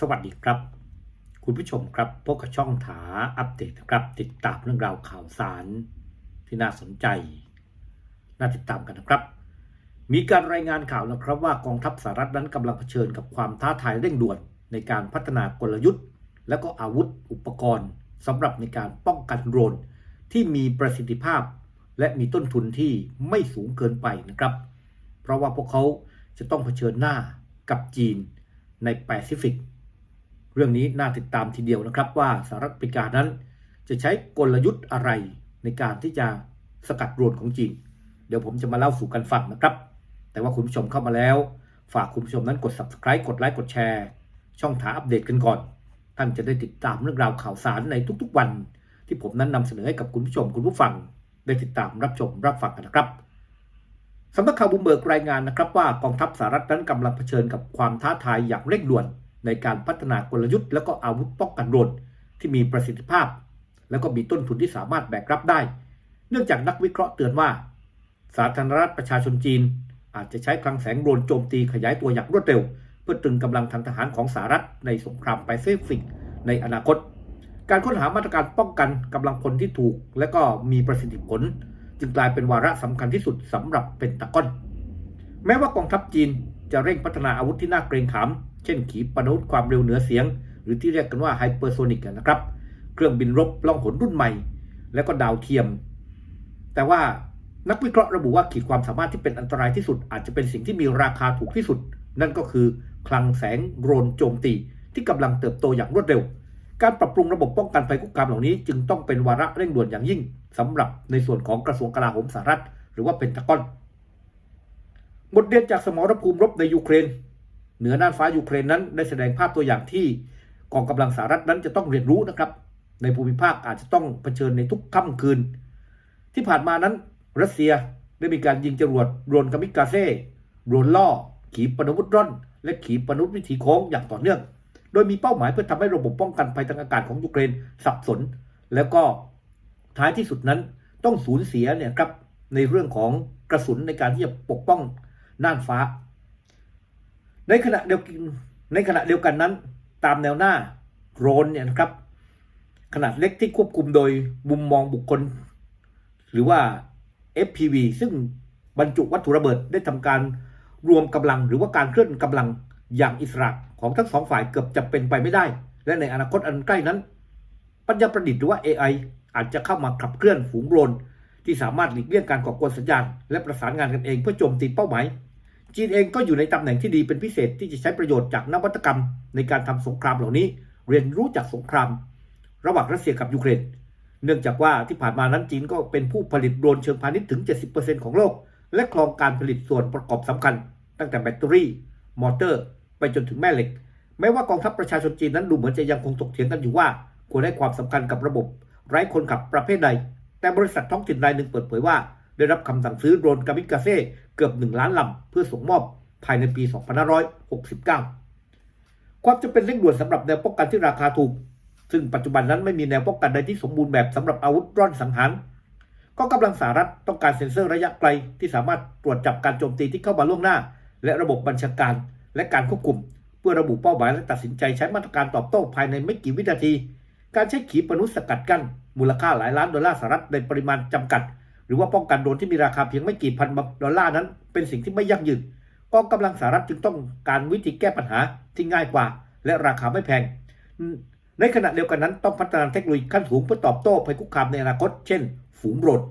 สวัสดีครับ คุณผู้ชมครับพบกับช่องถาอัปเดตนะครับ ติดตามเรื่องราวข่าวสารที่น่าสนใจ น่าติดตามกันนะครับ มีการรายงานข่าวนะครับว่ากองทัพสหรัฐนั้นกำลังเผชิญกับความท้าทายเร่งด่วนในการพัฒนากลยุทธ์ และก็อาวุธอุปกรณ์สำหรับในการป้องกันโดรนที่มีประสิทธิภาพ และมีต้นทุนที่ไม่สูงเกินไปนะครับ เพราะว่าพวกเขาจะต้องเผชิญหน้ากับจีนในแปซิฟิก เรื่องนี้น่าติดตามทีเดียวนะครับว่าสหรัฐอเมริกานั้น จะใช้กลยุทธ์อะไรในการที่จะสกัดโดรนของจีน เดี๋ยวผมจะมาเล่าสู่กันฟังนะครับ แต่ว่าคุณผู้ชมเข้ามาแล้ว ฝากคุณผู้ชมนั้นกด subscribe กดไลค์กดแชร์ ช่องถาอัปเดตกันก่อน ท่านจะได้ติดตามเรื่องราวข่าวสารในทุกๆวัน ที่ผมนั้นนำเสนอให้กับคุณผู้ชมคุณผู้ฟัง ได้ติดตามรับชมรับฟังกันนะครับสำนักข่าวบูมเบิร์กรายงานนะครับว่ากองทัพสหรัฐนั้นกำลังเผชิญกับความท้าทายอย่างเร่งด่วน ในการพัฒนากลยุทธ์ และก็อาวุธป้องกันรนที่มีประสิทธิภาพ และก็มีต้นทุนที่สามารถแบกรับได้ เนื่องจากนักวิเคราะห์เตือนว่า สาธารณรัฐประชาชนจีน อาจจะใช้คลังแสงโดรนโจมตีขยายตัวอย่างรวดเร็ว เพื่อตรึงกำลังทางทหารของสหรัฐในสงครามแปซิฟิกในอนาคต การค้นหามาตรการป้องกันกำลังพลที่ถูก และก็มีประสิทธิผล จึงกลายเป็นวาระสำคัญที่สุดสำหรับเป็นตะก้อนแม้ว่ากองทัพจีนจะเร่งพัฒนาอาวุธที่น่าเกรงขาม เช่นขีปนาวุธความเร็วเหนือเสียง หรือที่เรียกกันว่าไฮเปอร์โซนิกนะครับ เครื่องบินรบล่องหนรุ่นใหม่ และก็ดาวเทียม แต่ว่านักวิเคราะห์ระบุว่าขีดความสามารถที่เป็นอันตรายที่สุด อาจจะเป็นสิ่งที่มีราคาถูกที่สุด นั่นก็คือคลังแสงโดรนโจมตี ที่กำลังเติบโตอย่างรวดเร็ว การปรับปรุงระบบป้องกันภัยคุกคามเหล่านี้ จึงต้องเป็นวาระเร่งด่วนอย่างยิ่งสำหรับในส่วนของกระทรวงกลาโหมสหรัฐ หรือว่าเป็นตะกอนบทเรียนจากสมรภูมิรบในยูเครน เหนือน่านฟ้ายูเครนนั้นได้แสดงภาพตัวอย่างที่กองกำลังสหรัฐนั้นจะต้องเรียนรู้นะครับ ในภูมิภาคอาจจะต้องเผชิญในทุกค่ำคืน ที่ผ่านมานั้น รัสเซียได้มีการยิงจรวดโดรนกามิกาเซ่โดรนล่อ ขีปนาวุธร่อน และขีปนาวุธวิถีโค้งอย่างต่อเนื่อง โดยมีเป้าหมายเพื่อทำให้ระบบป้องกันภัยทางอากาศของยูเครนสับสน แล้วก็ท้ายที่สุดนั้นต้องสูญเสียเนี่ยครับในเรื่องของกระสุนในการที่จะปกป้องน่านฟ้า ในขณะเดียวกันในขณะเดียวกันนั้น ตามแนวหน้าโดรนเนี่ยนะครับ ขนาดเล็กที่ควบคุมโดยมุมมองบุคคล หรือว่า FPV ซึ่งบรรจุวัตถุระเบิดได้ทำการรวมกำลังหรือว่าการเคลื่อนกำลังอย่างอิสระของทั้งสองฝ่ายเกือบจะเป็นไปไม่ได้ และในอนาคตอันใกล้นั้น ปัญญาประดิษฐ์หรือว่า AI อาจจะเข้ามาขับเคลื่อนฝูงโดรนที่สามารถหลีกเลี่ยงการก่อกวนสัญญาณ และประสานงานกันเองเพื่อโจมตีเป้าหมาย จีนเองก็อยู่ในตำแหน่งที่ดีเป็นพิเศษที่จะใช้ประโยชน์จากนวัตกรรม ในการทำสงครามเหล่านี้ เรียนรู้จากสงคราม ระหว่างรัสเซียกับยูเครน เนื่องจากว่าที่ผ่านมานั้นจีนก็เป็นผู้ผลิตโดรนเชิงพาณิชย์ถึง 70%ของโลก และครองการผลิตส่วนประกอบสำคัญ ตั้งแต่แบตเตอรี่ มอเตอร์ ไปจนถึงแม่เหล็ก แม้ว่ากองทัพประชาชนจีนนั้นดูเหมือนจะยังคงถกเถียงกันอยู่ว่าควรให้ความสำคัญกับระบบ ไร้คนขับประเภทใด แต่บริษัทท้องถิ่นรายหนึ่งเปิดเผยว่า ได้รับคำสั่งซื้อโดรนกามิกาเซ่เกือบ 1 ล้านลำ เพื่อส่งมอบภายในปี 2569 ความจำเป็นเร่งด่วนสำหรับแนวป้องกันที่ราคาถูก ซึ่งปัจจุบันนั้นไม่มีแนวป้องกันใดที่สมบูรณ์แบบสำหรับอาวุธร่อนสังหารก็กำลังสหรัฐต้องการเซ็นเซอร์ระยะไกลที่สามารถตรวจจับการโจมตีที่เข้ามาล่วงหน้า และระบบบัญชาการและการควบคุม เพื่อระบุเป้าหมายและตัดสินใจใช้มาตรการตอบโต้ภายในไม่กี่วินาที การใช้ขีปนาวุธสกัดกั้นมูลค่าหลายล้านดอลลาร์สหรัฐในปริมาณจำกัด หรือว่าป้องกันโดรนที่มีราคาเพียงไม่กี่พันดอลลาร์นั้น เป็นสิ่งที่ไม่ยั่งยืนกองกำลังสหรัฐจึงต้องการวิธีแก้ปัญหาที่ง่ายกว่า และราคาไม่แพง ในขณะเดียวกันนั้นต้องพัฒนาเทคโนโลยีขั้นสูงเพื่อตอบโต้ภัยคุกคามในอนาคต เช่น ฝูงโดรน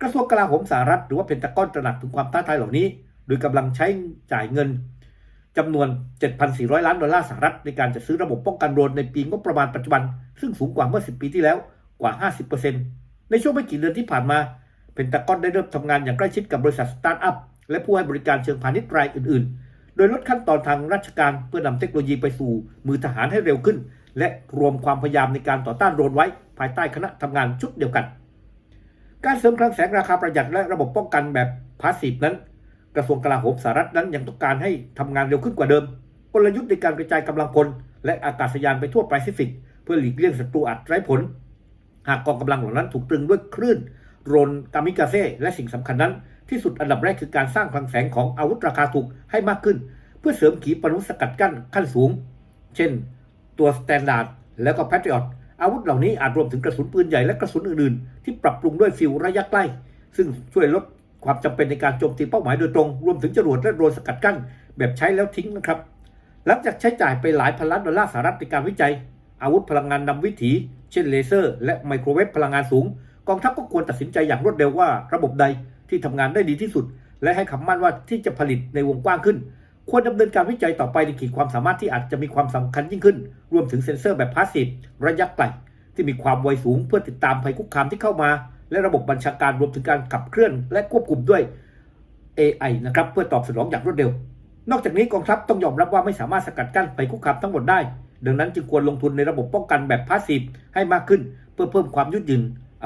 กระทรวงกลาโหมสหรัฐหรือว่าเพนตากอนตระหนักถึงความท้าทายเหล่านี้ โดยกำลังใช้จ่ายเงินจำนวน 7,400 ล้านดอลลาร์สหรัฐในการจะซื้อระบบป้องกันโดรนในปีงบประมาณปัจจุบัน ซึ่งสูงกว่าเมื่อ 10 ปีที่แล้วกว่า 50%ในช่วงไม่กี่เดือนที่ผ่านมา เพนตากอนได้เริ่มทำงานอย่างใกล้ชิดกับบริษัทสตาร์ทอัพและผู้ให้บริการเชิงพาณิชย์รายอื่น ๆ โดยลดขั้นตอนทางราชการเพื่อนำเทคโนโลยีไปสู่มือทหารให้เร็วขึ้น และรวมความพยายามในการต่อต้านโรนไว้ภายใต้คณะทำงานชุดเดียวกัน การเสริมคลังแสงราคาประหยัดและระบบป้องกันแบบพาสซีฟนั้น กระทรวงกลาโหมสหรัฐนั้นยังต้องการให้ทำงานเร็วขึ้นกว่าเดิม กลยุทธ์ในการกระจายกำลังพลและอากาศยานไปทั่วแปซิฟิก เพื่อหลีกเลี่ยงศัตรูอัดไร้ผล หากกองกำลังเหล่านั้นถูกตรึงด้วยคลื่น โดรนกามิกาเซ่และสิ่งสำคัญนั้น ที่สุดอันดับแรกคือการสร้างคลังแสงของอาวุธราคาถูกให้มากขึ้น เพื่อเสริมขีปนาวุธสกัดกั้นขั้นสูง เช่น ตัว Standard แล้วก็ Patriot อาวุธเหล่านี้อาจรวมถึงกระสุนปืนใหญ่และกระสุนอื่นๆ ที่ปรับปรุงด้วยฟิวระยะใกล้ ซึ่งช่วยลดความจำเป็นในการโจมตีเป้าหมายโดยตรง รวมถึงจรวดและโดรนสกัดกั้น แบบใช้แล้วทิ้งนะครับ หลังจากใช้จ่ายไปหลายพันล้านดอลลาร์สหรัฐในการวิจัย อาวุธพลังงานนำวิถี เช่นเลเซอร์ และไมโครเวฟพลังงานสูง กองทัพก็ควรตัดสินใจอย่างรวดเร็วว่า ระบบใดที่ทำงานได้ดีที่สุด และให้คำมั่นว่าที่จะผลิตในวงกว้างขึ้น ควรดำเนินการวิจัยต่อไปในขีดความสามารถที่อาจจะมีความสำคัญยิ่งขึ้น รวมถึงเซ็นเซอร์แบบพาสซีฟระยะไกลที่มีความไวสูงเพื่อติดตามภัยคุกคามที่เข้ามา และระบบบัญชาการรวมถึงการขับเคลื่อน และควบคุมด้วย AI นะครับเพื่อตอบสนองอย่างรวดเร็ว นอกจากนี้กองทัพต้องยอมรับว่าไม่สามารถสกัดกั้นภัยคุกคามทั้งหมดได้ ดังนั้นจึงควรลงทุนในระบบป้องกันแบบพาสซีฟให้มากขึ้น เพื่อเพิ่มความยืดหยุ่น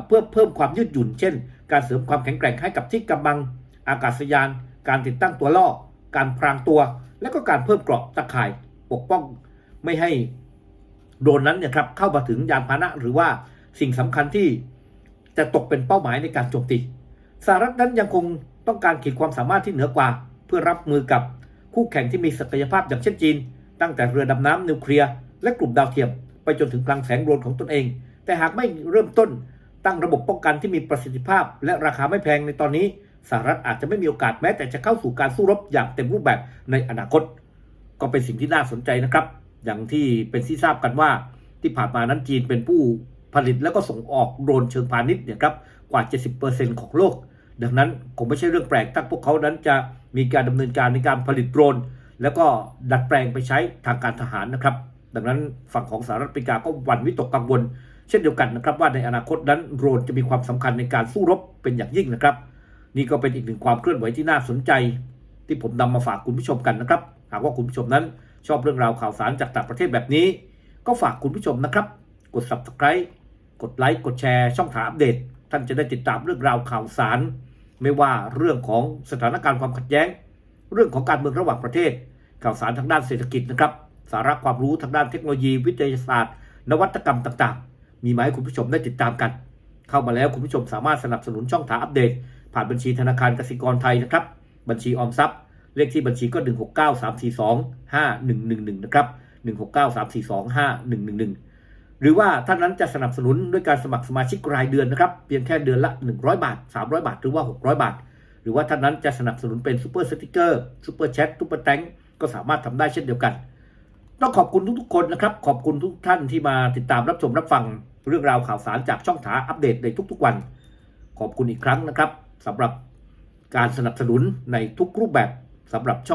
เพื่อเพิ่มความยืดหยุ่น เช่น การเสริมความแข็งแกร่งให้กับที่กำบัง อากาศยาน การติดตั้งตัวล่อ การพรางตัว และก็การเพิ่มเกราะตะข่าย ปกป้องไม่ให้โดรนนั้นเนี่ยครับเข้ามาถึงยานพาหนะหรือว่าสิ่งสำคัญที่จะตกเป็นเป้าหมายในการโจมตีสหรัฐนั้นยังคงต้องการขีดความสามารถที่เหนือกว่า เพื่อรับมือกับคู่แข่งที่มีศักยภาพอย่างเช่นจีน ตั้งแต่เรือดำน้ำนิวเคลียร์และกลุ่มดาวเทียม ไปจนถึงพลังแสงโดรนของตนเอง แต่หากไม่เริ่มต้น ตั้งระบบป้องกันที่มีประสิทธิภาพ และราคาไม่แพงในตอนนี้สหรัฐอาจจะไม่มีโอกาสแม้แต่จะเข้าสู่การสู้รบอย่างเต็มรูปแบบในอนาคต ก็เป็นสิ่งที่น่าสนใจนะครับ อย่างที่เป็นที่ทราบกันว่าที่ผ่านมานั้นจีนเป็นผู้ผลิตแล้วก็ส่งออกโดรนเชิงพาณิชย์เนี่ยครับกว่า 70%ของโลก ดังนั้นคงไม่ใช่เรื่องแปลกถ้าพวกเขานั้นจะมีการดำเนินการในการผลิตโดรน แล้วก็ดัดแปลงไปใช้ทางการทหารนะครับ ดังนั้นฝั่งของสหรัฐอเมริกาก็หวั่นวิตกกังวล เช่นเดียวกันนะครับว่าในอนาคตนั้นโดรนจะมีความสำคัญในการสู้รบเป็นอย่างยิ่งนะครับ นี่ก็เป็นอีกหนึ่งความเคลื่อนไหวที่น่าสนใจ ที่ผมนำมาฝากคุณผู้ชมกันนะครับ หากว่าคุณผู้ชมนั้นชอบเรื่องราวข่าวสารจากต่างประเทศแบบนี้ ก็ฝากคุณผู้ชมนะครับ กด subscribe กดไลค์กดแชร์ช่องทางอัปเดต ท่านจะได้ติดตามเรื่องราวข่าวสาร ไม่ว่าเรื่องของสถานการณ์ความขัดแย้ง เรื่องของการเมืองระหว่างประเทศ ข่าวสารทางด้านเศรษฐกิจนะครับ สาระความรู้ทางด้านเทคโนโลยีวิทยาศาสตร์ นวัตกรรมต่างๆ มีมาให้คุณผู้ชมได้ติดตามกัน เข้ามาแล้วคุณผู้ชมสามารถสนับสนุนช่องทางอัปเดต ผ่านบัญชีธนาคารกสิกรไทยนะครับ บัญชีออมทรัพย์ เลขที่บัญชีก็ 1 6 9 3 4 2 5 1 1 1 นะครับ1 6 9 3 4 2 5 1 1 1 หรือว่าท่านนั้นจะสนับสนุนด้วยการสมัครสมาชิกรายเดือนนะครับ เพียงแค่เดือนละ 100 บาท 300 บาท หรือว่า 600 บาท หรือว่าท่านนั้นจะสนับสนุนเป็นซูเปอร์สติกเกอร์ซูเปอร์แชทซูเปอร์แตงก็สามารถทำได้เช่นเดียวกันต้องขอบคุณทุกๆคนนะครับ ขอบคุณทุกท่านที่มาติดตามรับชมรับฟัง เรื่องราวข่าวสารจากช่องถาอัปเดตในทุกๆวัน ขอบคุณอีกครั้งนะครับสำหรับการสนับสนุนในทุกรูปแบบสำหรับช่อง